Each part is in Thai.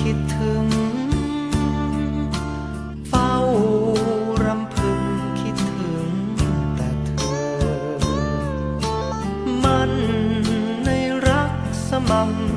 คิดถึง เฝ้ารำพึงคิดถึงแต่เธอ มันในรักสม่ำ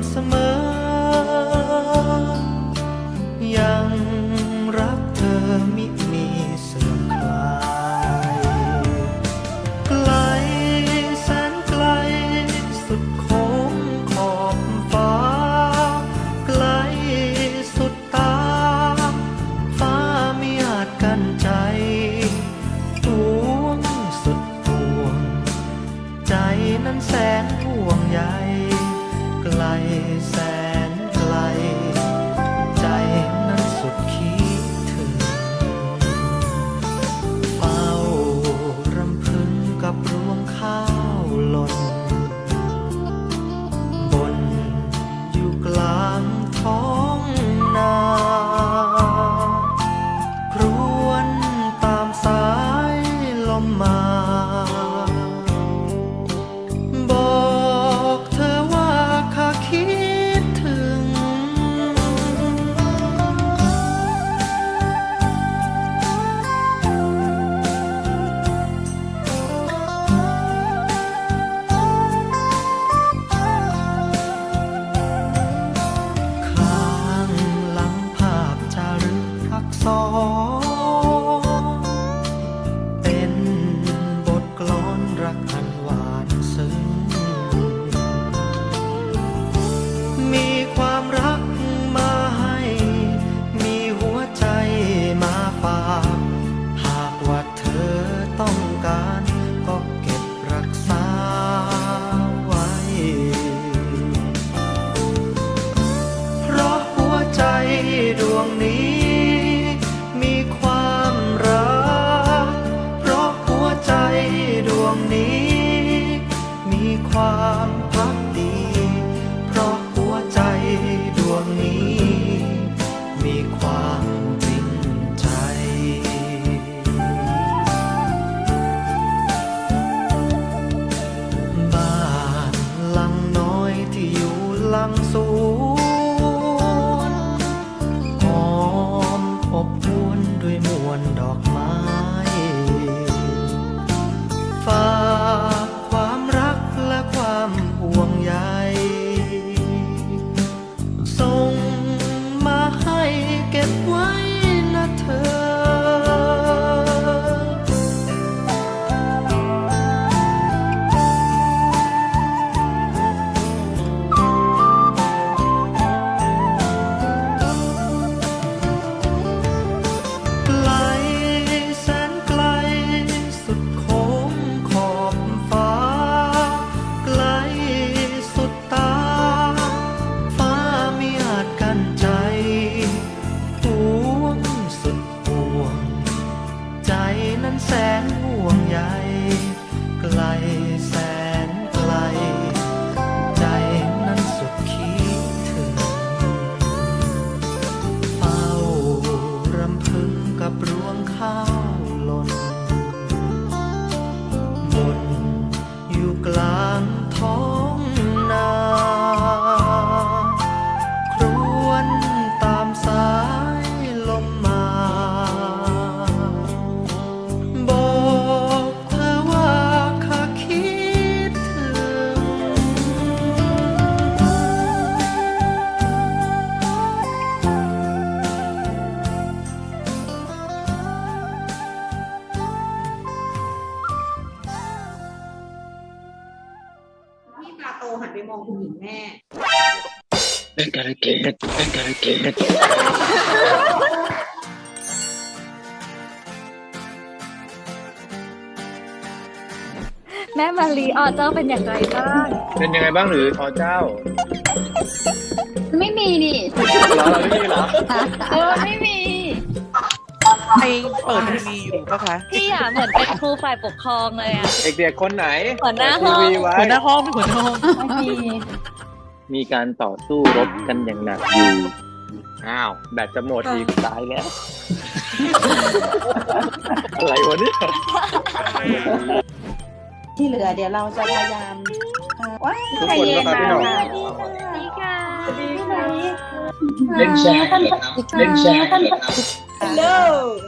หลั นใจปวงสุดปวง ใจนั้นแสน หันไปมองคุณหญิงแม่ I gotta get it. I gotta get it. แม่มารีออเจ้าเป็นอย่างไรบ้าง เป็นยังไงบ้างหรืออเจ้า ไม่มีนี่ เหรอเราไม่มีเหรอ เปิดทีวีอยู่ปะคะพี่อะเหมือนเป็นครูฝ่ายปกครองเลยอะ เด็กๆคนไหนหัวหน้าเปิดห้องทีวีไว้หัวหน้าห้องเป็นหัวหน้าห้องไม่มีมีการต่อสู้รบกันอย่างหนักอยู่อ้าวแบตจะหมดอีกตายแล้ว อะไรวะเนี่ยที่เหลือเดี๋ยวเราจะพยายามอ่าว้ายทุกคนก็ครับพี่หน่องนี่ค่ะพี่นาริเล่นแชร์เหรอครับเล่นแชร์เหรอครับ Hello